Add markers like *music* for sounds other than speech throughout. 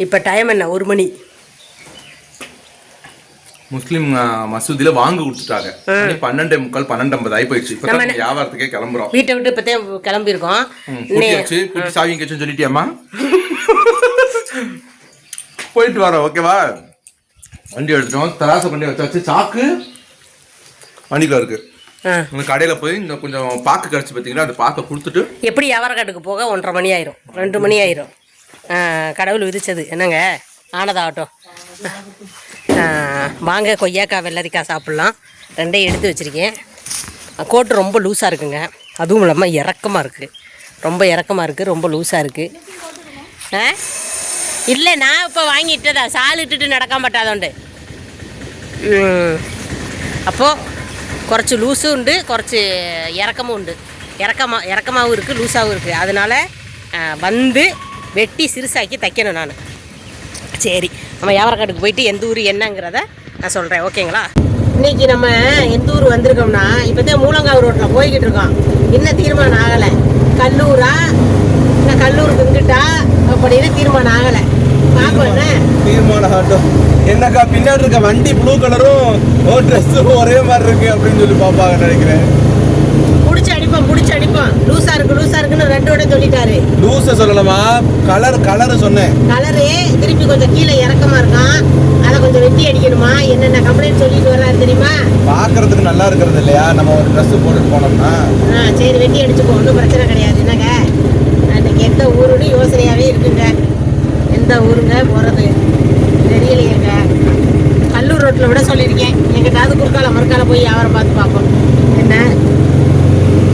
இப்போ டைம் என்ன? ஒரு மணி. முஸ்லீம் மசூதியில வாங்க கொடுத்துட்டாங்க. பன்னெண்டே முக்கால் பன்னெண்டு ஐம்பது ஆகி போயிடுச்சு இப்போ வியாபாரத்துக்கே கிளம்புறோம். வீட்டை விட்டு இப்போத்தே கிளம்பியிருக்கோம். ம், பூட்டியாச்சு பூட்டி சாவி எங்கேயாச்சும் சொல்லிட்டியாம்மா? போயிட்டு வரோம் ஓகேவா? வண்டி எடுத்துட்டோம். தராசை பண்ணி வச்சாச்சு. சாக்கு வண்டிக்குள்ள இருக்கு. ஆ. உங்க கடையில போய் இந்த கொஞ்சம் பாக்கு கடிச்சு பார்த்தீங்கன்னா அந்த பாக்கை கொடுத்துட்டு எப்படி வியாபாரக்காட்டுக்கு போக ஒன்றரை மணி ஆயிரும். ரெண்டு மணி ஆயிரும். கடவுள் விதித்தது என்னங்க? ஆனதாகட்டும். வாங்க கொய்யாக்காய் வெள்ளரிக்காய் சாப்பிட்லாம். ரெண்டையும் எடுத்து வச்சுருக்கேன். கோட்டு ரொம்ப லூஸாக இருக்குங்க. அதுவும் இல்லாமல் இறக்கமாக இருக்குது ரொம்ப இறக்கமாக இருக்குது ரொம்ப லூஸாக இருக்குது ஆ? இல்லை நான் இப்போ வாங்கிட்டதா? சால் இட்டுட்டு நடக்க மாட்டாதோண்டு அப்போது குறச்சி லூஸும் உண்டு குறச்சி இறக்கமும் உண்டு. இறக்கமாக இறக்கமாகவும் இருக்குது லூஸாகவும் இருக்குது அதனால் வந்து வெட்டி சிறுசாக்கி தைக்கணும் நான். சரி நம்ம வியாபாரக்காட்டுக்கு போயிட்டு எந்த ஊர் என்னங்கிறத நான் சொல்கிறேன் ஓகேங்களா? இன்னைக்கு நம்ம எந்த ஊர் வந்திருக்கோம்னா இப்போ தான் மூலங்காவு ரோட்டில் போய்கிட்டு இருக்கோம். இன்னும் தீர்மானம் ஆகலை? கல்லூரா? இல்லை கல்லூர் இங்கிட்டா அப்படின்னு தீர்மானம் ஆகலை. தீர்மானம் என்னக்கா பின்னாடி இருக்க வண்டி ப்ளூ கலரும் ஓ ட்ரெஸ்ஸும் ஒரே மாதிரி இருக்கு அப்படின்னு சொல்லி பாப்பாங்க நினைக்கிறேன் பிடிச்சி அடிப்போம் பிடிச்சி அடிப்போம் லூஸாக இருக்கு லூஸாக இருக்குன்னு ரெண்டு விட சொல்லிட்டாரு. லூஸ சொல்லலாமா கலர் கலர் சொன்னேன். கலரு திருப்பி கொஞ்சம் கீழே இறக்கமா இருக்கான். அதை கொஞ்சம் வெட்டி அடிக்கணுமா? என்னென்ன கம்ப்ளைண்ட் சொல்லிட்டு வர்றாரு தெரியுமா? பார்க்கறதுக்கு நல்லா இருக்கிறது இல்லையா? நம்ம ஒரு ட்ரெஸ் போட்டுட்டு போனோம்னா. ஆ சரி வெட்டி அடிச்சுக்கோ. ஒன்றும் பிரச்சனை கிடையாது. என்னங்க? அன்னைக்கு எந்த ஊருன்னு யோசனையாகவே இருக்குங்க. எந்த ஊருங்க போகிறது தெரியலையேங்க. கல்லூர் ரோட்டில் விட சொல்லியிருக்கேன். எங்கிட்டாவது குறுக்கால மறுக்கால போய் வியாபாரம் பார்த்து பார்ப்போம். என்ன?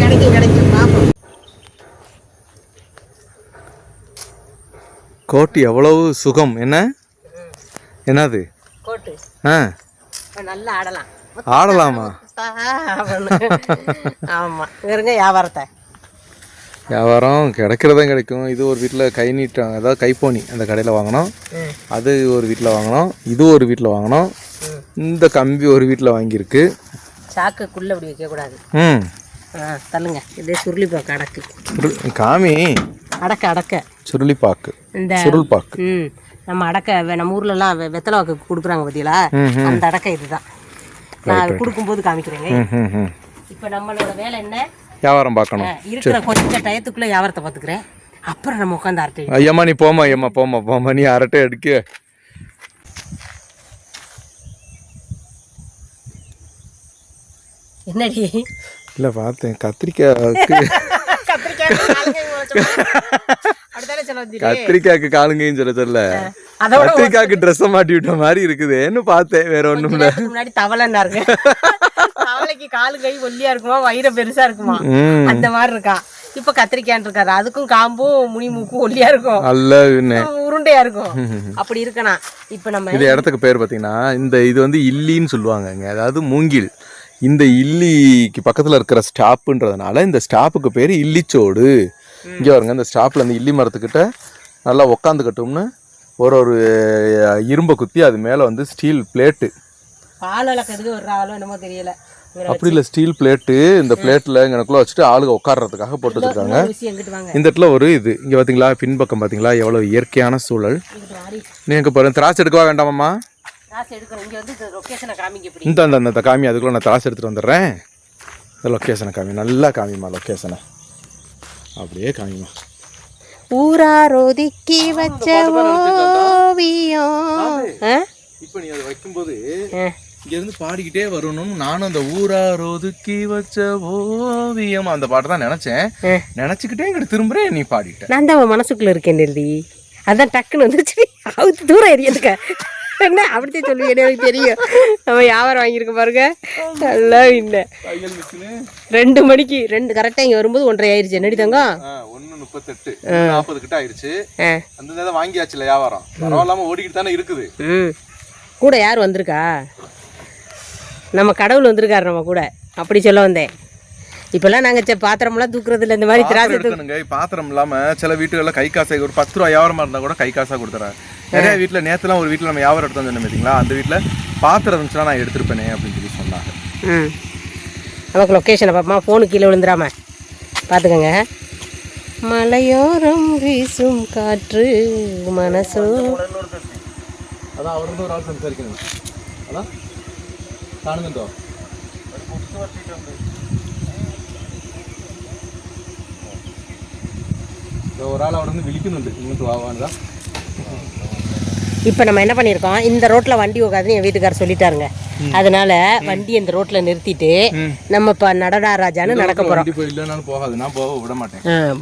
கிடைக்கும் கிடைக்கும் பார்ப்போம் கோட்டு எவ்வளவு சுகம்? என்ன? என்னது? ஆ. நல்லா ஆடலாம். ஆடலாமா? ஆமாம் இருங்க வியாபாரத்தை. வியாபாரம் கிடைக்கிறதும் கிடைக்கும். இது ஒரு வீட்டில் கை நீட்டம் அதாவது கைப்போனி அந்த கடையில் வாங்கினோம் அது ஒரு வீட்டில் வாங்கினோம் இது ஒரு வீட்டில் வாங்கினோம் இந்த கம்பி ஒரு வீட்டில் வாங்கியிருக்கு. சாக்குக்குள்ளே அப்படி வைக்கக்கூடாது. ம். தள்ளுங்க. இதே சுருளிப்பாக்கு அடக்கு சுருள் காமி. அடக்க அடக்க. சுருளிப்பாக்கு. இந்த சுருள் பாக்கு ம் நம்ம அடக்க நம்ம ஊர்லலாம் வெத்தலை வாக்கு கொடுக்குறாங்க பார்த்தீங்களா அந்த அடக்க இதுதான். நான் கொடுக்கும்போது காமிக்கிறேங்க. இப்போ நம்மளோட வேலை என்ன? வியாபாரம் பார்க்கணும். இருக்கிற கொஞ்சம் டயத்துக்குள்ளே வியாபாரத்தை பார்த்துக்கிறேன். அப்புறம் நம்ம உட்காந்து அரட்டை ஐயம்மா நீ போமா ஐயம்மா போமா போமா நீ அரட்டை அடிக்க. என்னடி? இல்லை பார்த்தேன். கத்திரிக்காய்க்கு. *laughs* கத்திரிக்காய் கத்திரிக்காய்க்கு காலுங்கையும் சொல்ல அதோட கத்திரிக்காய்க்கு ட்ரெஸ்ஸை மாட்டி விட்ட மாதிரி இருக்குதேன்னு பார்த்தேன் வேற ஒன்றும் இல்லை முன்னாடி தவளைன்னா இருக்கு. தவளைக்கு காலு கை ஒல்லியா இருக்குமா வயிறு பெருசா இருக்குமா? அந்த மாதிரி இருக்கான் இப்ப கத்திரிக்காய் இருக்காரு. அதுக்கும் காம்பும் முனி மூக்கும் ஒல்லியா இருக்கும். அல்ல உருண்டையா இருக்கும். அப்படி இருக்கணும் இப்ப நம்ம இது இடத்துக்கு பேர் பார்த்தீங்கன்னா இந்த இது வந்து இல்லின்னு சொல்லுவாங்கங்க. அதாவது மூங்கில். இந்த இல்லிக்கு பக்கத்தில் இருக்கிற ஸ்டாப்புன்றதுனால இந்த ஸ்டாப்புக்கு பேர் இல்லிச்சோடு. இங்கே பாருங்க இந்த ஸ்டாப்பில் அந்த இல்லி மரத்துக்கிட்ட நல்லா உக்காந்துக்கட்டும்னு ஒரு ஒரு இரும்பை குத்தி அது மேலே வந்து ஸ்டீல் பிளேட்டு பால் அளக்கிறதுக்கு ஒரு ஆளோ என்னமோ தெரியல. அப்படி இல்லை ஸ்டீல் பிளேட்டு இந்த பிளேட்டில் இங்கனக்குள்ளே வச்சுட்டு ஆளுங்க உட்கார்றதுக்காக போட்டு வச்சிருக்காங்க இந்த இடத்துல ஒரு இது. இங்கே பார்த்தீங்களா பின்பக்கம் பார்த்தீங்களா எவ்வளோ இயற்கையான சூழல். இங்கிட்டு வாடி. நீ எங்கே போகிறேன் திராட்சை எடுக்கவா வேண்டாமாம்மா? இந்த அந்த அந்த காமி அதுக்குள்ள நான் திராட்சை எடுத்துகிட்டு வந்துடுறேன். இந்த லொக்கேஷனை காமி நல்லா காமிமா லொக்கேஷனை அப்படியே காமிமா. ஊராரோதிக்கி வச்ச ஓவியம்? இப்போ நீ அதை வைக்கும்போது. இங்கேருந்து பாடிக்கிட்டே வரணும்னு நானும் அந்த ஊரார் ஒதுக்கி வச்ச ஓவியம் அந்த பாட்டை தான் நினச்சேன். நினச்சிக்கிட்டே இங்கிட்டு திரும்புறேன் நீ பாடிட்ட. நான் தான் அவன் மனசுக்குள்ள இருக்கேன் நெல்லி. அதான் டக்குன்னு வந்துச்சு அவுத்து தூரம் எரியதுக்க என்ன அப்படித்தான் சொல்லுவீங்க? எனக்கு தெரியும். நம்ம வியாபாரம் வாங்கியிருக்க பாருங்க. நல்லா இல்லை. ரெண்டு மணிக்கு ரெண்டு கரெக்டாக இங்கே வரும்போது ஒன்றரை ஆயிடுச்சு என்னடி தங்கம்? ஒன்று முப்பத்தெட்டு. நாற்பது கிட்ட ஆயிடுச்சு அந்த நேரம் வாங்கியாச்சுல வியாபாரம். பரவாயில்லாம ஓடிக்கிட்டு தானே இருக்குது. கூட யார் வந்திருக்கா? நம்ம கடவுள் வந்திருக்காரு நம்ம கூட. அப்படி சொல்ல வந்தேன். இப்பெல்லாம் நாங்கள் பாத்திரம்லாம் தூக்குறது இல்லை இந்த மாதிரி திராட்சை தூக்கணுங்க பாத்திரம் இல்லாமல் சில வீட்டுகளில் கை காசை ஒரு பத்து ரூபா வியாபாரமாக இருந்தால் கூட கை காசாக கொடுத்துறேன். நிறைய வீட்டில் நேற்றுலாம் ஒரு வீட்டில் நம்ம வியாபாரம் எடுத்து வந்தோம் பார்த்தீங்களா அந்த வீட்டில் பாத்திரம் இருந்துச்சுன்னா நான் எடுத்துருப்பேனே அப்படின்னு சொல்லி சொன்னாங்க. ம் நமக்கு லொக்கேஷனை பார்ப்போமா ஃபோனு கீழே விழுந்துடாம. பார்த்துக்கோங்க மலையோரம் வீசும் காற்று மனசும் அதான் அவரோட ஒரு ஆள் சம்சாரிக்கணும் அதான். காணுங்கோ ഒരാൾ അവിടെ നിന്ന് വിളിക്കുന്നുണ്ട് ഇങ്ങോട്ട് പോകാനുതാ இப்போ நம்ம என்ன பண்ணியிருக்கோம்? இந்த ரோட்டில் வண்டி உட்காதுன்னு என் வீட்டுக்காரர் சொல்லிட்டாருங்க. அதனால வண்டி இந்த ரோட்டில் நிறுத்திட்டு நம்ம இப்போ நடடா ராஜான்னு நடக்க போகிறோம்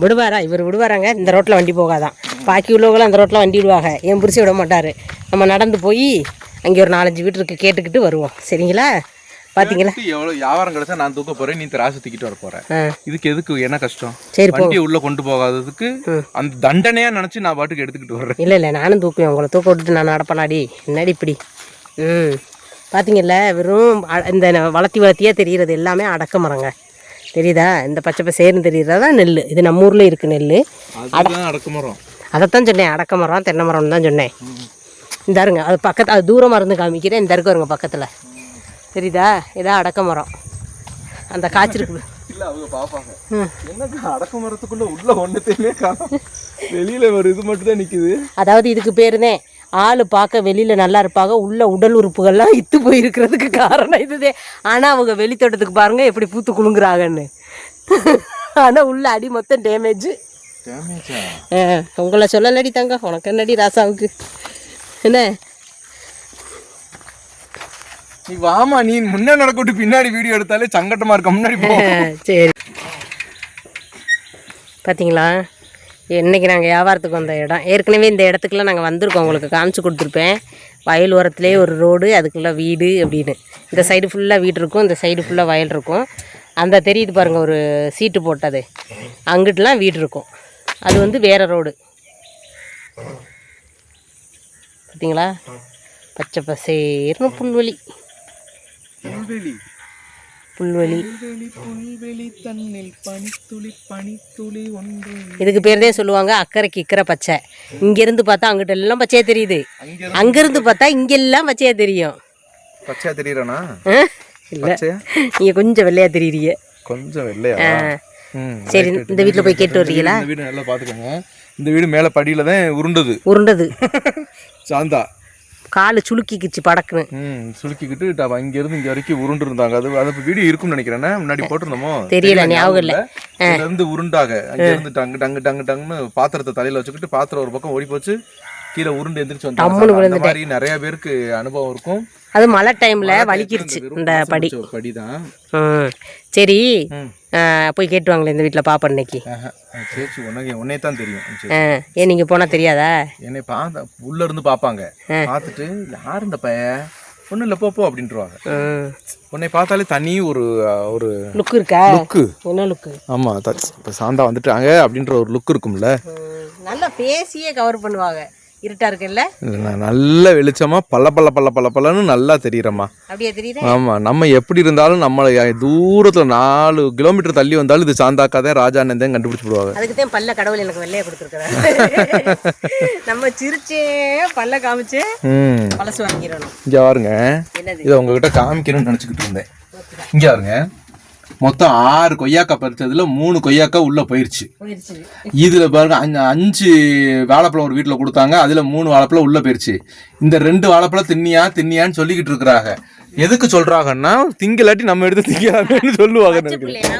விடுவாரா? இவர் விடுவாராங்க. இந்த ரோட்டில் வண்டி போகாதான் பாக்கி உள்ளவங்களும் அந்த ரோட்டில் வண்டி விடுவாங்க. என் புரிசி விட மாட்டார். நம்ம நடந்து போய் அங்கே ஒரு நாலஞ்சு வீட்டுக்கு கேட்டுக்கிட்டு வருவோம். சரிங்களா? பார்த்தீங்களா எவ்வளவு வியாபாரம் கிடைச்சா நான் தூக்க போறேன் நீ திராசு தூக்கிட்டு வர போற. ஆ. இதுக்கு எதுக்கு என்ன கஷ்டம்? சரி போ. வண்டியை உள்ள கொண்டு போகாததுக்கு அந்த தண்டனையா நினைச்சு நான் பாட்டுக்கு எடுத்துக்கிட்டு வர்றேன். இல்லை இல்லை நானும் தூக்குவேன். உங்களை தூக்க விட்டுட்டு நான் நடப்பனாடி. என்னடி இப்படி? ம். பார்த்தீங்கல்ல வெறும் இந்த வளர்த்தி வளர்த்தியாக தெரிகிறது எல்லாமே அடக்க மரங்க. தெரியுதா? இந்த பச்சை பசேர்னு தெரியுறதா நெல் இது நம்ம ஊரில் இருக்குது நெல் அதுதான் அடக்குமரம் அதைத்தான் சொன்னேன். அடக்க மரம் தென்னை மரம்னு தான் சொன்னேன். இந்த இருங்க அது பக்கத்து அது தூரமாக இருந்து காமிக்கிறேன். இந்த இருக்கு வருங்க பக்கத்தில். தெரியுதா? இதான் அடக்க மரம். அந்த காய்ச்சிருக்கு இல்ல அவங்க என்னது அடக்கு மரத்துக்குள்ள உள்ள ஒண்ணுத்தையுமே காணும். வெளியில ஒரு இது மட்டும் தான் அதாவது இதுக்கு பேருதே ஆள் பார்க்க வெளியில் நல்லா இருப்பாங்க உள்ள உடல் உறுப்புகள்லாம் இத்து போயிருக்கிறதுக்கு காரணம் இதுதே. ஆனால் அவங்க வெளித்தோட்டத்துக்கு பாருங்க எப்படி பூத்து குலுங்குறாங்கன்னு. ஆனால் உள்ள அடி மொத்தம் டேமேஜ் டேமேஜா உங்களை சொல்லலடி தங்க உனக்கு என்னடி ராசாவுக்கு? என்ன? நீ வாமா நீ முன்னே நடக்கட்டு பின்னாடி வீடியோ எடுத்தாலே சங்கட்டமா இருக்க? முன்னாடி போ. *laughs* சரி. பார்த்தீங்களா இன்னைக்கு நாங்கள் வியாபாரத்துக்கு வந்த இடம்? ஏற்கனவே இந்த இடத்துக்குலாம் நாங்கள் வந்திருக்கோம். உங்களுக்கு காமிச்சு கொடுத்துருப்பேன். வயல் ஓரத்துலேயே ஒரு ரோடு அதுக்குள்ளே வீடு அப்படின்னு. இந்த சைடு ஃபுல்லாக வீடு இருக்கும். இந்த சைடு ஃபுல்லாக வயல் இருக்கும். அந்த தெரியுது பாருங்கள் ஒரு சீட்டு போட்டது. அங்கிட்டலாம் வீடு இருக்கும். அது வந்து வேறு ரோடு. பார்த்தீங்களா பச்சை பசேர்னு புல்வெளி புல்வெளி. புல்வெளி. புல்வெளி தன்னில் பனித்துளி பனித்துளி ஒன்று இதுக்கு பேர் தான் சொல்லுவாங்க அக்கறைக்கு இக்கரை பச்சை. இங்கேருந்து பார்த்தா அங்கிட்ட எல்லாம் பச்சையாக தெரியுது. அங்கேருந்து பார்த்தா இங்கெல்லாம் பச்சையாக தெரியும். பச்சையா தெரியறானா? இல்லை. நீங்கள் கொஞ்சம் வெள்ளையாக தெரியுறீங்க கொஞ்சம் வெள்ளையா? சரி. இந்த வீட்டில் போய் கேட்டு வர்றீங்களா? இந்த வீடு நல்லா பாத்துக்கோங்க. இந்த வீடு மேல படியில தான் உருண்டது. உருண்டது. *laughs* சாந்தா. காலு சுளுக்கிக்கிச்சு படக்குன்னு. ம் சுருக்கிக்கிட்டு ட- இங்க இருந்து இங்க வரைக்கும் உருண்டு இருந்தாங்க அது அது வீடியோ இருக்கும்னு நினைக்கிறேன். முன்னாடி போட்டிருந்தோமோ? தெரியல, ஞாபகம் இல்ல. இருந்து உருண்டாக. அங்க இருந்து டங்கு டங்கு டங்கு டங்குன்னு பாத்திரத்தை தலையில வச்சுக்கிட்டு பாத்திரம் ஒரு பக்கம் ஓடி போச்சு. கீழே உருண்டு எந்திரிச்சு வந்தாங்க அந்த மாதிரி நிறைய பேருக்கு அனுபவம் இருக்கும். அது மழை டைமில் வலிக்கிருச்சு இந்த படி. படிதான். சரி. போய் கேட்டு வாங்களேன் இந்த வீட்டில் பாப்பா இன்னைக்கு உன்னே தான் தெரியும். ஏன் நீங்கள் போனால் தெரியாதா? என்னை பார்த்த உள்ள இருந்து பார்ப்பாங்க பார்த்துட்டு யார் இந்த பையன்? ஒன்றும் இல்லை போ போ அப்படின்ட்டுருவாங்க. உன்னை பார்த்தாலே தனி ஒரு ஒரு லுக்கு இருக்கா? லுக்கு என்ன லுக்கு ஆமாம் இப்போ சாந்தா வந்துட்டாங்க அப்படின்ற ஒரு லுக் இருக்கும்ல. நல்லா பேசியே கவர் பண்ணுவாங்க. இருட்டா இருக்குல்ல? நல்ல வெளிச்சமா பல்ல பல்ல பல்ல பல்ல பல்லன்னு நல்லா தெரியுறம்மா. அப்படியே தெரியுது? ஆமா நம்ம எப்படி இருந்தாலும் நம்மளை ய- தூரத்துல நாலு கிலோமீட்டர் தள்ளி வந்தாலும் இது சாந்தாக்காதே ராஜானந்தன் கண்டுபிடிச்சு விடுவாங்க. அதுக்கு தான் பல்ல கடவுள் எனக்கு வெள்ளையா கொடுத்துருக்காரு *laughs* நம்ம சிரிச்சே பல்ல காமிச்சே பழசு வாங்கிடணும். இங்க பாருங்க. இதை உங்ககிட்ட காமிக்கணும்னு நினச்சிக்கிட்டு இருந்தேன். இங்க பாருங்க. மொத்தம் ஆறு கொய்யாக்காய் பறிச்சதுல மூணு கொய்யாக்காய் உள்ள போயிருச்சு. இதுல பாருங்க அஞ்சு- அஞ்சு வாழைப்பழம் ஒரு வீட்டுல கொடுத்தாங்க அதுல மூணு வாழைப்பழம் உள்ள போயிருச்சு. இந்த ரெண்டு வாழைப்பழம் தின்னியா தின்னியான்னு சொல்லிக்கிட்டு இருக்கிறாங்க. எதுக்கு சொல்றாங்கன்னா திங்கலாட்டி நம்ம எடுத்து திங்கலாமேன்னு சொல்லுவாங்க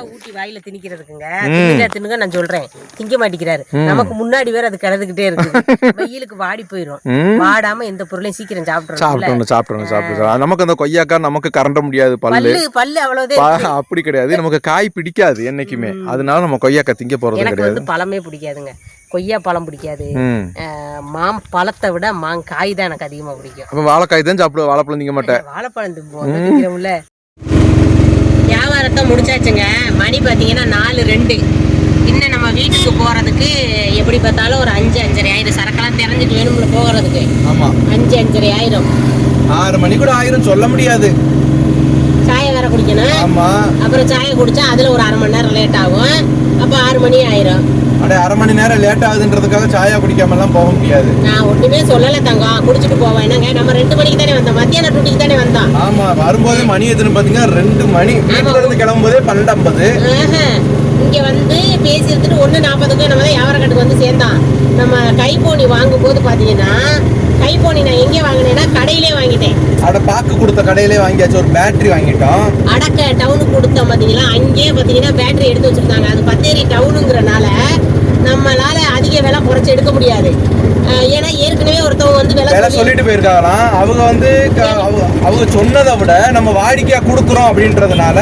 ஊட்டி வாயில திணிக்கிறதுக்குங்க. தின்னுங்க நான் சொல்றேன். திங்க மாட்டேங்கிறாரு. நமக்கு முன்னாடி வேற அது கிடந்துகிட்டே இருக்கு வெயிலுக்கு *laughs* வாடி போயிடும் ம். வாடாம எந்த பொருளையும் சீக்கிரம் சாப்பிட்றோம் சாப்பிட்டோம் சாப்பிட்டோம் சாப்பிட்டோம் நமக்கு அந்த கொய்யாக்காய் நமக்கு கரண்ட முடியாது பல்லு. பல்லு அவ்வளவுதே அப்படி கிடையாது. நமக்கு காய் பிடிக்காது என்னைக்குமே. அதனால நம்ம கொய்யாக்காய் திங்க போறது கிடையாது. பழமே பிடிக்காதுங்க. கொய்யா பழம் பிடிக்காது. மாம் பழத்தை விட மாங்காய் தான் எனக்கு அதிகமா பிடிக்கும். அப்ப வாழைக்காய் தான் சாப்பிடுவோம் வாழைப்பழம் திங்க மாட்டேன். வாழைப்பழம் திம்போம் திங்கிறோம்ல. வியாபாரத்தை முடிச்சாச்சுங்க. மணி பார்த்தீங்கன்னா நாலு ரெண்டு. இன்னும் நம்ம வீட்டுக்கு போகிறதுக்கு எப்படி பார்த்தாலும் ஒரு அஞ்சு அஞ்சரை ஆயிரம். சரக்கெல்லாம் தெரிஞ்சுட்டு வேணும்ல போகிறதுக்கு. ஆமா. அஞ்சு அஞ்சரை ஆயிரம். ஆறு மணி கூட ஆயிரம் சொல்ல முடியாது. வேற குடிக்கணும். ஆமா. அப்புறம் சாயை குடிச்சா அதில் ஒரு அரை மணி நேரம் லேட் ஆகும். அப்போ ஆறு மணி ஆயிரும். அடே அரை மணி நேரம் லேட் ஆகுதுன்றதுக்காக சாயா குடிக்காம எல்லாம் போக முடியாது. நான் ஒன்றுமே சொல்லலை தங்கம். குடிச்சிட்டு போவேன் என்னங்க? நம்ம ரெண்டு மணிக்கு தானே வந்தோம். மத்தியான டூட்டிக்கு தானே வந்தோம். ஆமா வரும்போது மணி எத்தனை பாத்தீங்கன்னா ரெண்டு மணி. வீட்டுல இருந்து கிளம்பும் போதே பன்னெண்டு ஐம்பது. இங்க வந்து பேசி எடுத்துட்டு ஒன்று நாற்பதுக்கு நம்ம தான் வியாபாரக்கட்டுக்கு வந்து சேர்ந்தான். நம்ம கைபோனி வாங்கும் போது பார்த்தீங்கன்னா கைபோனி நான் எங்க வாங்கினேன்னா கடையிலே வாங்கிட்டேன். அட பாக்கு கொடுத்த கடையிலே வாங்கியாச்சு ஒரு பேட்டரி வாங்கிட்டோம் அடக்க டவுனுக்கு கொடுத்தோம் பார்த்தீங்களா அங்கேயே பார்த்தீங்கன்னா பேட்டரி எடுத்து வச்சிருக்காங்க அது பத்தேரி டவுனுங்கிறனால நம்மளால அதிக விலை குறைச்சி எடுக்க முடியாது. ஏன்னா ஏற்கனவே ஒருத்தவங்க வந்து விலை வேலை சொல்லி சொல்லிட்டு போயிருக்காங்களாம். அவங்க வந்து அவங்க- சொன்னதை விட நம்ம வாடிக்கையா கொடுக்குறோம் அப்படின்றதுனால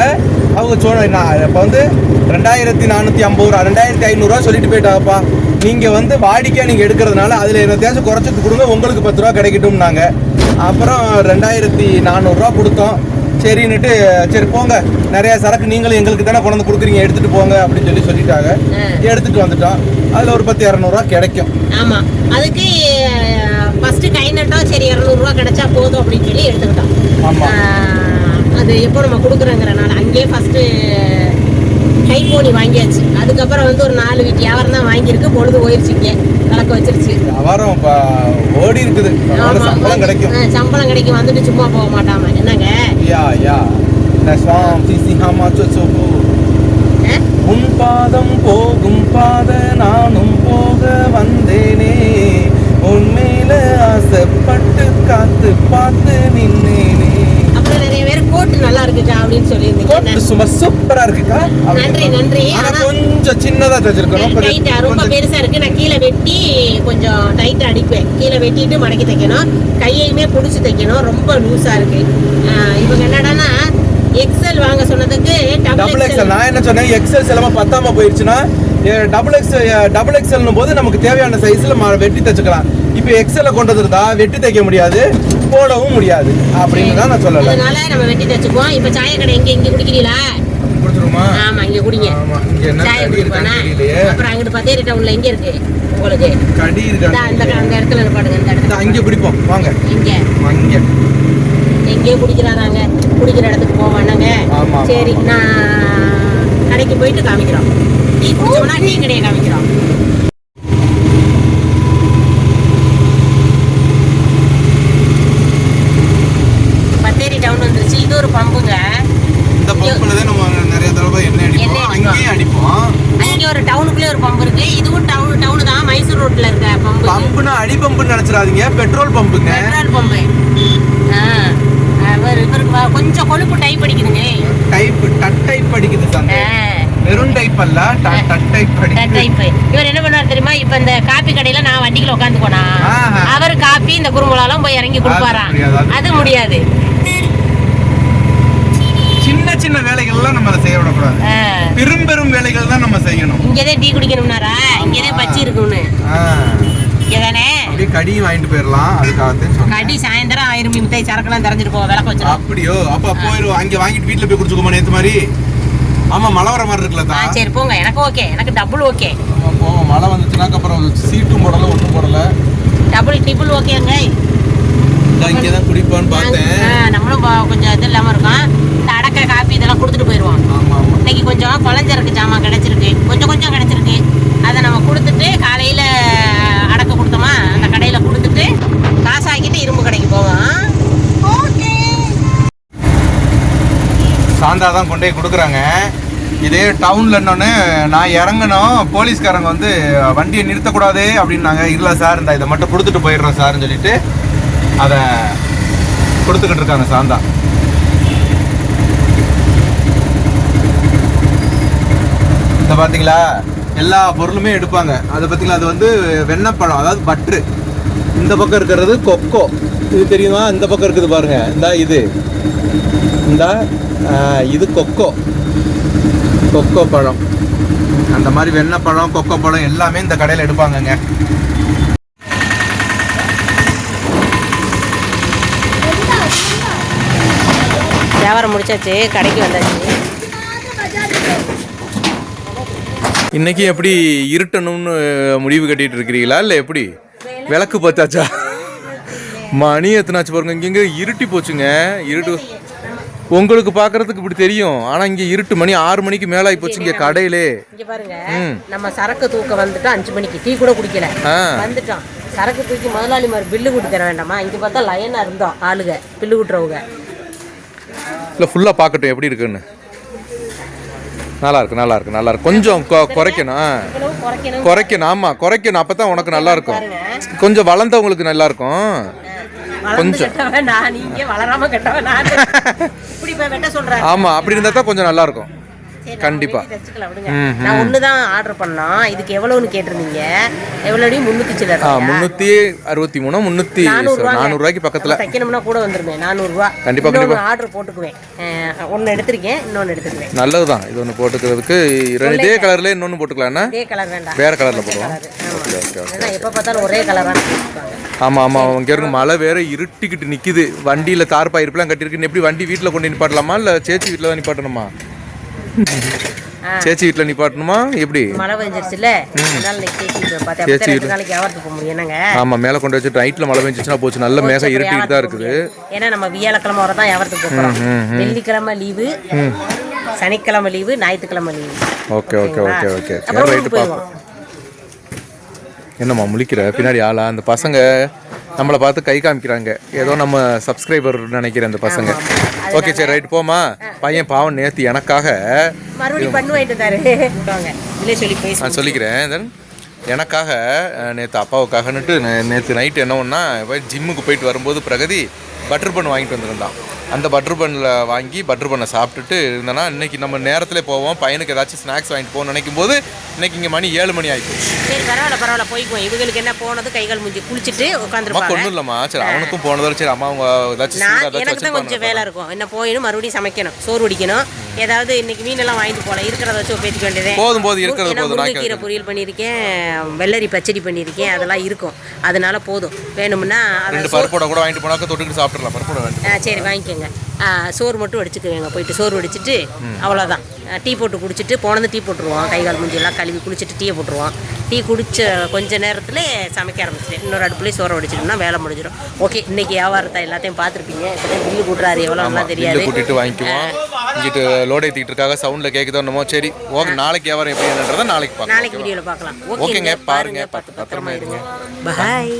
அவங்க சொன்ன இப்போ வந்து ரெண்டாயிரத்தி நானூற்றி ஐம்பது ரூபா ரெண்டாயிரத்தி ஐநூறுரூவா சொல்லிட்டு போயிட்டாங்கப்பா. நீங்கள் வந்து வாடிக்கையாக நீங்கள் எடுக்கிறதுனால அதில் என்னத்தையாச்சும் குறைச்சிட்டு கொடுங்க உங்களுக்கு பத்து ரூபா கிடைக்கட்டும்னாங்க. அப்புறம் ரெண்டாயிரத்தி நானூறுரூவா கொடுத்தோம். சரின்னுட்டு சரி போங்க. நிறைய சரக்கு நீங்களும் எங்களுக்கு தானே கொண்டு வந்து கொடுக்குறீங்க எடுத்துட்டு போங்க அப்படின்னு சொல்லி சொல்லிட்டாங்க. எடுத்துட்டு வந்துட்டோம். அதில் ஒரு பத்து இரநூறுவா கிடைக்கும். ஆமா. அதுக்கு ஃபர்ஸ்ட் கை நட்டோம் சரி இரநூறுவா கிடைச்சா போதும் அப்படின்னு சொல்லி எடுத்துக்கிட்டோம். ஆமா. அது எப்போ நம்ம கொடுக்குறோங்கிறனால அங்கேயே ஃபர்ஸ்ட் கைப்போனி வாங்கியாச்சு. அதுக்கப்புறம் வந்து ஒரு நாலு வீட்டு வியாபாரம் தான் வாங்கியிருக்கு. பொழுது போயிருச்சுங்க கலக்க வச்சிருச்சு. வியாபாரம் ஓடி இருக்குது. சம்பளம் கிடைக்கும். சம்பளம் கிடைக்கும். வந்துட்டு சும்மா போக மாட்டாம. என்னங்க? யா யா நஸ்வாம் சிசி ஹாமா சொசோபு ஆ? உன் பாதம் போகும் பாத நானும் போக வந்தேனே உன் மேல ஆசைப்பட்டு காத்து பார்த்து நின்னேனே அப்புறம் நிறைய பேர் கோட்டு நல்லா இருக்குக்கா கோட்டு சும்மா சூப்பரா இருக்குக்கா. நன்றி, நன்றி. ஆனா கொஞ்சம் சின்னதா தைச்சிருக்கணும் டைட்டா ரொம்ப பெருசா இருக்கு. நான் கீழே வெட்டி கொஞ்சம் டைட்டா அடிப்பேன். கீழே வெட்டிட்டு மடக்கி தைக்கணும். கையையுமே பிடிச்சி தைக்கணும். ரொம்ப லூஸா இருக்கு. இவங்க என்னடான்னா எக்ஸல் வாங்க சொன்னதுக்கு டபுள் எக்ஸல் எக்ஸல் நான் என்ன சொன்னேன்? எக்ஸல் சிலமா பத்தாம போயிருச்சுன்னா டபுள் எக்ஸ் டபுள் எக்ஸல்னும் போது நமக்கு தேவையான சைஸ்ல வெட்டி தைச்சுக்கலாம். இப்போ எக்ஸல்ல கொண்டு வந்திருந்தா வெட்டி தைக்க முடியாது. போடவும் முடியாது அப்படின்னு தான் நான் சொல்லல. அதனால நம்ம வெட்டி தைச்சுக்குவோம். இப்ப சாய கடை எங்க இங்க குடிக்கிறீங்களா கொடுத்துருமா ஆமா இங்க குடிங்க. ஆமா இங்க என்ன கடி அப்புறம் அங்கிட்டு பத்தேரி டவுன்ல எங்க இருக்கு உங்களுக்கு. கடி இருக்கா அந்த இடத்துல நிப்பாடுங்க இந்த இந்த இடத்துல அங்கே குடிப்போம். வாங்க. இங்க. அங்கே. எங்கேயோ குடிக்கிறாராங்க. குடிக்கிற இடத்துக்கு போவானாங்க சரி நான் கடைக்கு போயிட்டு காமிக்கிறோம். டீ குடிச்சோம்னா டீ கடையை காமிக்கிறோம் பத்தேரி டவுன் வந்துருச்சு இது ஒரு பம்புங்க இந்த பம்பில் தான் நம்ம நிறைய தடவை எண்ணெய் எண்ணெய் அடிப்போம் அங்கே ஒரு டவுனுக்குள்ளே ஒரு பம்பு இருக்கு. இதுவும் டவுன் டவுன் தான். மைசூர் ரோட்ல இருக்க பம்பு பம்புனா அடி பம்புன்னு நினைச்சிடாதீங்க. பெட்ரோல் பம்புங்க. Petrol pump. கொஞ்சம் கொழுப்பு டைப் அடிக்குதுங்க. டைப் டட் டைப் அடிக்குது சார் வெறும் டைப் அல்ல டட் டைப் டைப். இவர் என்ன பண்ணார் தெரியுமா? இப்ப இந்த காப்பி கடையில நான் வண்டிக்குள்ள உட்காந்து போனா. அவர் காப்பி இந்த குறும்புலாம் போய் இறங்கி கொடுப்பாராம் அது முடியாது. சின்ன சின்ன வேலைகள்லாம் நம்ம அதை செய்ய விடக்கூடாது. பெரும் பெரும் வேலைகள் தான் நம்ம செய்யணும். இங்கதான் டீ குடிக்கணும்னாரா? இங்கதான் பச்சி இருக்கும்னு ஆ, இங்கதானே? அப்படியே கடி வாங்கிட்டு போயிடலாம் அதுக்காகத்தான் சொன்னேன். கடி சாயந்தரம் ஆயிரம் மிட்டாய் சரக்குலாம் தெரிஞ்சிட்டு போவோம் விளக்க வச்சிடும் அப்படியோ அப்ப போயிடும் அங்க வாங்கிட்டு வீட்டுல போய் குடிச்சுக்கோமா நேத்து மாதிரி? ஆமா மழை வர மாதிரி இருக்குல்ல சரி போங்க. எனக்கு ஓகே. எனக்கு டபுள் ஓகே. போவோம். மழை வந்துச்சுனாக்க அப்புறம் சீட்டும் போடல ஒன்றும் போடல. டபுள் ட்ரிபிள் ஓகேங்க. இங்கே தான் குடிப்பான்னு பார்த்தேன். நம்மளும் கொஞ்சம் இது இல்லாம இருக்கோம். இந்த அடக்க காப்பி இதெல்லாம் கொடுத்துட்டு போயிடுவோம் இன்னைக்கு கொஞ்சம் குழஞ்சருக்கு ஜாமான் கிடைச்சிருக்கு. கொஞ்சம் கொஞ்சம் கிடைச்சிருக்கு. அதை நம்ம கொடுத்துட்டு காலையில அடக்க கொடுத்தோமா அந்த கடையில கொடுத்துட்டு காசாக்கிட்டு இரும்பு கடைக்கு போவோம். சாந்தா தான் கொண்டு போய் கொடுக்குறாங்க. இதே டவுன்ல என்னன்னு நான் இறங்கணும் போலீஸ்காரங்க வந்து வண்டியை நிறுத்தக்கூடாது அப்படின்னாங்க. இல்லை சார் இந்த இதை மட்டும் கொடுத்துட்டு போயிடுறோம் சார்னு சொல்லிட்டு அதை கொடுத்துக்கிட்டு இருக்காங்க சாந்தா. இந்த பார்த்தீங்களா? எல்லா பொருளுமே எடுப்பாங்க. அதை பார்த்தீங்களா? அது வந்து வெண்ணப்பழம் அதாவது பட்ரு இந்த பக்கம் இருக்கிறது கொக்கோ. இது தெரியுமா? இந்த பக்கம் இருக்குது பாருங்க. இந்த இது. இந்த இது கொக்கோ. கொக்கோ பழம். அந்த மாதிரி வெண்ணப்பழம் கொக்கோ பழம் எல்லாமே இந்த கடையில் எடுப்பாங்கங்க. வியாபாரம் முடிச்சாச்சு. கடைக்கு வந்தாச்சு. இன்னைக்கு எப்படி இருட்டணும்னு முடிவு கட்டிட்டு இருக்கிறீங்களா? இல்லை எப்படி? விளக்கு பார்த்தாச்சா? மணி எத்தனாச்சு பாருங்க. இங்க இங்க இருட்டி போச்சுங்க. இருட்டு. உங்களுக்கு பார்க்கறதுக்கு இப்படி தெரியும். ஆனா இங்க இருட்டு மணி ஆறு மணிக்கு மேல ஆகி போச்சு இங்க கடையிலே. இங்க பாருங்க. நம்ம சரக்கு தூக்க வந்துட்டோம் அஞ்சு மணிக்கு. டீ கூட குடிக்கல. வந்துட்டோம் சரக்கு தூக்கி முதலாளி மாதிரி பில்லு கூட்டி தர வேண்டாமா? இங்க பார்த்தா லைனா இருந்தோம் ஆளுக பில்லு கூட்டுறவங்க இல்லை ஃபுல்லாக பார்க்கட்டும். எப்படி இருக்குன்னு? நல்லா இருக்கு நல்லா இருக்கு நல்லா இருக்கு கொஞ்சம் குறைக்கணும் குறைக்கணும். குறைக்கணும் ஆமா குறைக்கணும். அப்பதான் உனக்கு நல்லா இருக்கும் கொஞ்சம் வளர்ந்தவங்களுக்கு நல்லா இருக்கும் *laughs* சொல்றாங்க. ஆமா அப்படி இருந்தா தான் கொஞ்சம் நல்லா இருக்கும் கண்டிப்பா. நான் ஒண்ணுதான் ஆர்டர் பண்ணோம் இதுக்கு எவ்வளவுன்னு கேட்டிருந்தீங்க. எவ்வளவு முன்னூத்தி சில்லற ஆ முந்நூற்றி அறுபத்தி மூணு முந்நூற்றி நானூறுரூவாய்க்கு பக்கத்தில். தைக்கணும்னா கூட வந்துருமே நானூறு ரூபா. கண்டிப்பா, இன்னொன்னு ஆர்டர் போட்டுக்குவேன். ஒண்ணு எடுத்திருக்கேன் இன்னொன்னு எடுத்துக்குவேன். நல்லது தான் இது ஒன்று போட்டுக்கிறதுக்கு இதே கலர்லேயே இன்னொன்று போட்டுக்கலாம்னா இதே கலர் வேண்டாம். வேற கலரில் போடுவோம். ஏன்னா எப்ப பார்த்தாலும் ஒரே போட்டுருக்காங்க ஆமாம் ஆமாம் இங்கே இருக்க மழை வேற இருட்டிக்கிட்டு நிற்கிது வண்டியில் தார் பயிர்ப்பெல்லாம் கட்டியிருக்கு. எப்படி வண்டி வீட்டில் கொண்டு நிப்பாட்டலாமா? இல்லை சேச்சி வீட்டில் தான் நிப்பாட்டணுமா? *laughs* சேச்சி வீட்டில் நிப்பாட்டணுமா? எப்படி? மழை பெஞ்சிருச்சுல அதனால இன்னைக்கு தேய்ச்சி பார்த்தேன் அப்போ ரெண்டு நாளைக்கு வியாபாரத்துக்கு போக முடியும் என்னங்க? ஆமாம் மேலே கொண்டு வச்சுட்டு நைட்டில் மழை பெஞ்சிச்சுன்னா போச்சு. நல்ல மேகம் இருட்டிக்கிட்டு தான் இருக்குது. ஏன்னா நம்ம வியாழக்கிழமை வர தான் வியாபாரத்துக்கு போகிறோம் வெள்ளிக்கிழமை லீவு சனிக்கிழமை லீவு ஞாயிற்றுக்கிழமை leave. Okay okay okay okay. Right பார்ப்போம். என்னம்மா முழிக்கிற? பின்னாடி ஆளா? அந்த பசங்க நம்மளை பார்த்து கை காமிக்கிறாங்க. ஏதோ நம்ம சப்ஸ்கிரைபர் நினைக்கிறேன் அந்த பசங்க. ஓகே சரி ரைட் போமா பையன் பாவம் நேத்து எனக்காக *laughs* நான் சொல்லிக்கிறேன் எனக்காக நேற்று அப்பாவுக்காகன்னுட்டு நேற்று நைட்டு என்ன ஒன்றா போய் ஜிம்முக்கு போயிட்டு வரும்போது பிரகதி பட்டர் பன் வாங்கிட்டு வந்திருந்தான். அந்த பட்டர் பன்னில் வாங்கி பட்டர் பண்ணை சாப்பிட்டுட்டு இருந்தேன்னா இன்னைக்கு நம்ம நேரத்தில் போவோம். பையனுக்கு ஏதாச்சும் ஸ்நாக்ஸ் வாங்கிட்டு போகணும்னு நினைக்கும் போது இன்னைக்கு இங்கே மணி ஏழு மணி ஆகிப்போச்சு சரி பரவாயில்ல பரவாயில்ல போய்க்குவோம் இவங்களுக்கு என்ன போனது? கைகால் மூஞ்சி குளிச்சுட்டு உட்காந்துருப்பாங்க ஒன்றும் இல்லைம்மா. சரி அவனுக்கும் போனதோட சரி அம்மா அவங்க ஏதாச்சும் எனக்கு தான் கொஞ்சம் வேலை இருக்கும். என்ன போயிடும் மறுபடியும் சமைக்கணும். சோறு வடிக்கணும் ஏதாவது இன்னைக்கு மீனெல்லாம் வாங்கிட்டு போகலாம் இருக்கிறத வச்சு பேசிக்க வேண்டியதே. போதும் போதும் இருக்கிறது போதும். நான் முருங்கைக்கீரை பொரியல் பண்ணியிருக்கேன். வெள்ளரி பச்சடி பண்ணியிருக்கேன். அதெல்லாம் இருக்கும். அதனால போதும். வேணும்னா ரெண்டு பருப்போட கூட வாங்கிட்டு போனாக்க தொட்டுக்கிட்டு பருப்போட வேண்டாம் ஆ, சரி வாங்கிக்கோங்க. சோறு மட்டும் வடிச்சுக்குவேங்க. போயிட்டு சோறு வடிச்சிட்டு அவ்வளோதான் டீ போட்டு குடிச்சிட்டு போனது டீ போட்டுருவோம். கை கால் மூஞ்சி எல்லாம் கழுவி குளிச்சுட்டு டீயை போட்டுருவோம். டீ குடிச்ச கொஞ்ச நேரத்தில் சமைக்க ஆரம்பிச்சிட்டேன் இன்னொரு அடுப்புலேயே சோறை வடிச்சிட்டோம்னா வேலை முடிஞ்சிடும். ஓகே இன்னைக்கு வியாபாரத்தை எல்லாத்தையும் பார்த்துருப்பீங்க. பில்லு கூட்டுறாரு எவ்வளோலாம் தெரியாது. கூட்டிட்டு வாங்கிக்குவோம். இங்கிட்டு லோட் ஏற்றிட்டு இருக்காங்க சவுண்டில் கேட்குதோ என்னமோ சரி ஓகே நாளைக்கு வியாபாரம் எப்படி என்னன்றதை நாளைக்கு பார்க்கலாம் நாளைக்கு வீடியோவில் பார்க்கலாம். ஓகேங்க, பாருங்க, பார்த்து பத்திரமா இருங்க. பாய்.